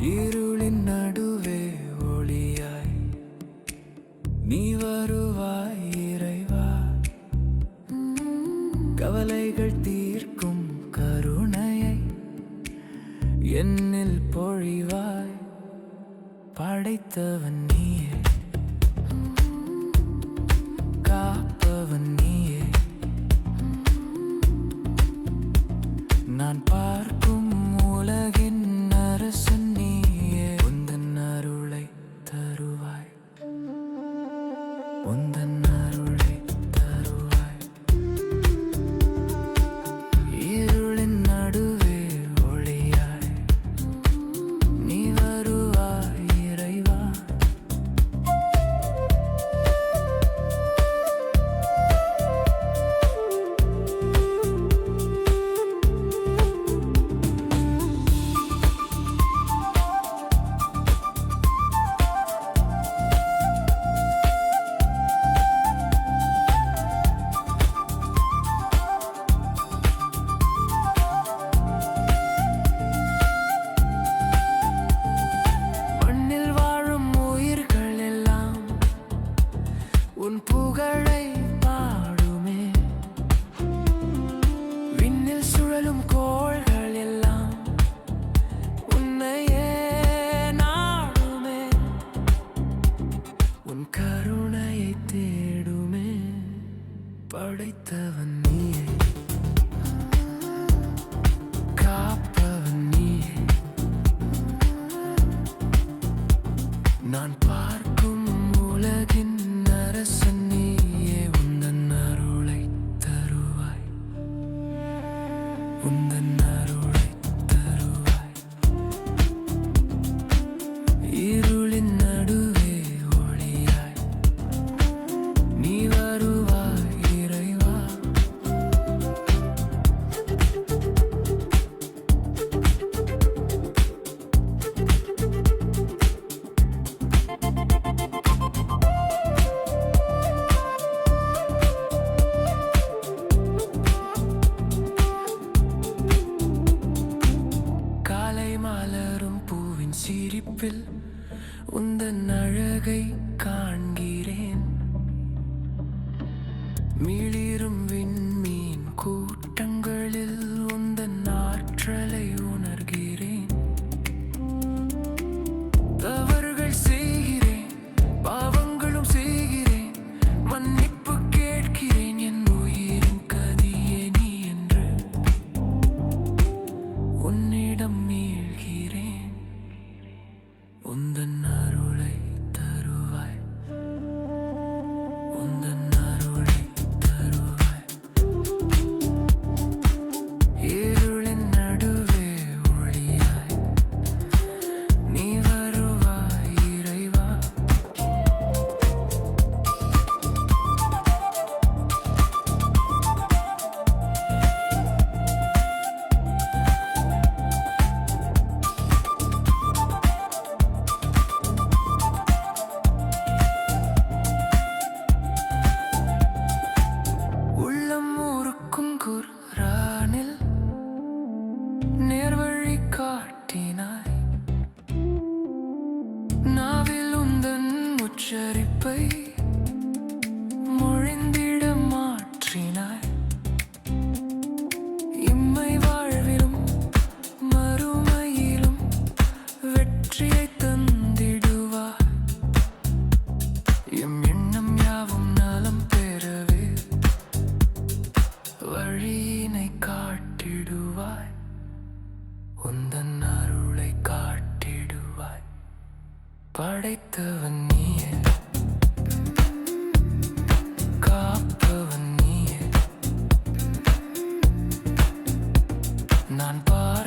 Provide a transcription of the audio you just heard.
இருளின் நடுவே ஒளியாய் நீ வருவாய் இறைவா. கவலைகள் தீர்க்கும் கருணையை என்னில் பொழிவாய். படைத்தவன் நீயே. காப்பவன் நீயே. நான் பா கருணையை தேடுமே படைத்தவன் நீயே. காப்பவன் நீயே. நான் பார்க்கும் உலகின் அரசன் நீயே. உந்தன் அருளை தருவாய். உந்தன் அருள் அன்பில் உந்தன் அழகை காண காட்டினாய். நாவில் உந்தன் முச்சர படைத்தவன் நீயே காப்பவன் நீயே நான் பார்